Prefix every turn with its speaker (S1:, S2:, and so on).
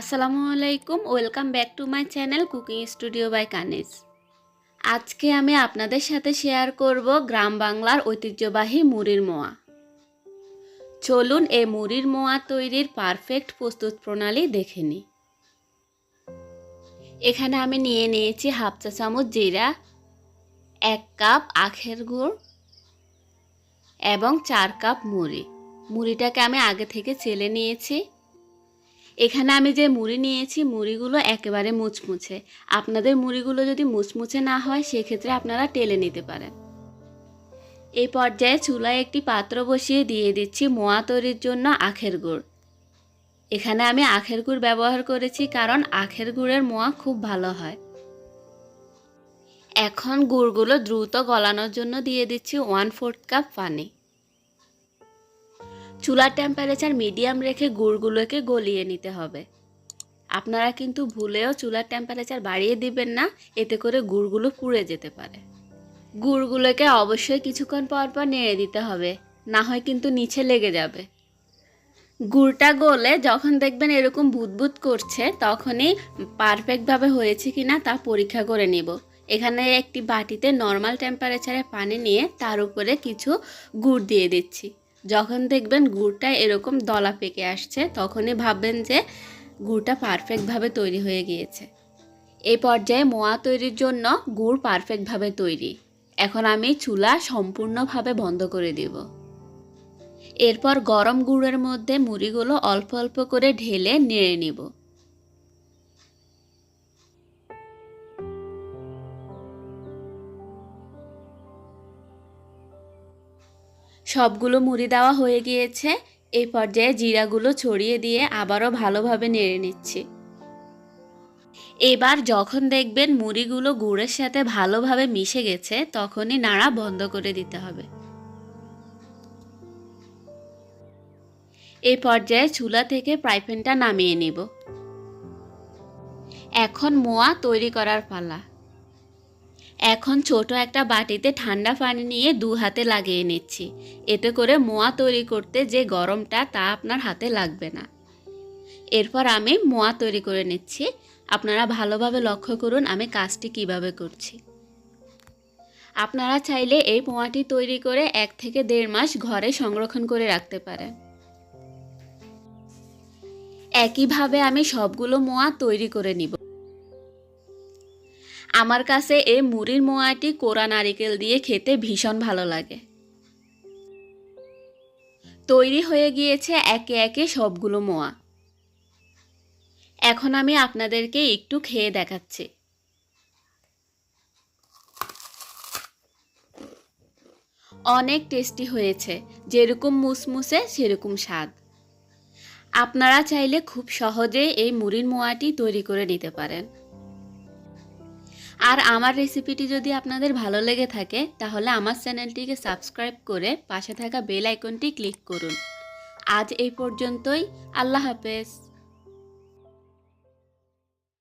S1: আসসালামু আলাইকুম, welcome back to my channel cooking studio by Kaniz. আজকে আমি আপনাদের সাথে শেয়ার করব গ্রাম বাংলার ঐতিহ্যবাহী মুড়ির মোয়া। চলুন এই মুড়ির মোয়া তৈরির পারফেক্ট প্রস্তুত প্রণালী দেখে নিই। এখানে আমি নিয়ে নিয়েছি হাফ চা চামচ জিরা, এক কাপ আখের গুড় এবং চার কাপ মুড়ি। মুড়িটাকে আমি আগে থেকে চেলে নিয়েছি। এখানে আমি যে মুড়ি নিয়েছি, মুড়িগুলো একেবারে মুচমুচে। আপনাদের মুড়িগুলো যদি মুচমুচে না হয়, সেক্ষেত্রে আপনারা টেলে নিতে পারেন। এই পর্যায়ে চুলায় একটি পাত্র বসিয়ে দিয়ে দিচ্ছি মোয়া তৈরির জন্য আখের গুড়। এখানে আমি আখের গুড় ব্যবহার করেছি কারণ আখের গুড়ের মোয়া খুব ভালো হয়। এখন গুড়গুলো দ্রুত গলানোর জন্য দিয়ে দিচ্ছি ওয়ান ফোর্থ কাপ পানি। চুলার টেম্পারেচার মিডিয়াম রেখে গুড়গুলোকে গলিয়ে নিতে হবে। আপনারা কিন্তু ভুলেও চুলার টেম্পারেচার বাড়িয়ে দিবেন না, এতে করে গুড়গুলো পুড়ে যেতে পারে। গুড়গুলোকে অবশ্যই কিছুক্ষণ পর পর নেড়ে দিতে হবে, না হয় কিন্তু নিচে লেগে যাবে। গুড়টা গলে যখন দেখবেন এরকম বুদবুদ করছে, তখনই পারফেক্টভাবে হয়েছে কি না তা পরীক্ষা করে নিব। এখানে একটি বাটিতে নর্মাল টেম্পারেচারে পানি নিয়ে তার উপরে কিছু গুড় দিয়ে দিচ্ছি। যখন দেখবেন গুড়টা এরকম দলা পেকে আসছে, তখনই ভাববেন যে গুড়টা পারফেক্টভাবে তৈরি হয়ে গিয়েছে। এই পর্যায়ে মোয়া তৈরির জন্য গুড় পারফেক্টভাবে তৈরি। এখন আমি চুলা সম্পূর্ণভাবে বন্ধ করে দিব। এরপর গরম গুড়ের মধ্যে মুড়িগুলো অল্প অল্প করে ঢেলে নেড়ে নিব। সবগুলো মুড়ি দেওয়া হয়ে গিয়েছে। এই পর্যায়ে জিরাগুলো ছড়িয়ে দিয়ে আবারও ভালোভাবে নেড়ে নিচ্ছি। এবার যখন দেখবেন মুড়িগুলো গুড়ের সাথে ভালোভাবে মিশে গেছে, তখনই নাড়া বন্ধ করে দিতে হবে। এই পর্যায়ে চুলা থেকে ফ্রাইপ্যানটা নামিয়ে নিব। এখন মোয়া তৈরি করার পালা। এখন ছোট একটা বাটিতে ঠান্ডা পানি নিয়ে দু হাতে লাগিয়ে নিচ্ছি। এতে করে মোয়া তৈরি করতে যে গরমটা, তা আপনার হাতে লাগবে না। এরপর আমি মোয়া তৈরি করে নিচ্ছি। আপনারা ভালোভাবে লক্ষ্য করুন আমি কাজটি কীভাবে করছি। আপনারা চাইলে এই মোয়াটি তৈরি করে এক থেকে দেড় মাস ঘরে সংরক্ষণ করে রাখতে পারেন। একইভাবে আমি সবগুলো মোয়া তৈরি করে নিব। আমার কাছে এই মুড়ির মোয়াটি কোরা নারিকেল দিয়ে খেতে ভীষণ ভালো লাগে। তৈরি হয়ে গিয়েছে একে একে সবগুলো মোয়া। এখন আমি আপনাদেরকে একটু খেয়ে দেখাচ্ছি। অনেক টেস্টি হয়েছে, যেরকম মুসমুসে সেরকম স্বাদ। আপনারা চাইলে খুব সহজে এই মুড়ির মোয়াটি তৈরি করে নিতে পারেন। আর আমার রেসিপিটি যদি আপনাদের ভালো লেগে থাকে, তাহলে আমার চ্যানেলটিকে সাবস্ক্রাইব করে পাশে থাকা বেল আইকনটি ক্লিক করুন। আজ এই পর্যন্তই। আল্লাহ হাফেজ।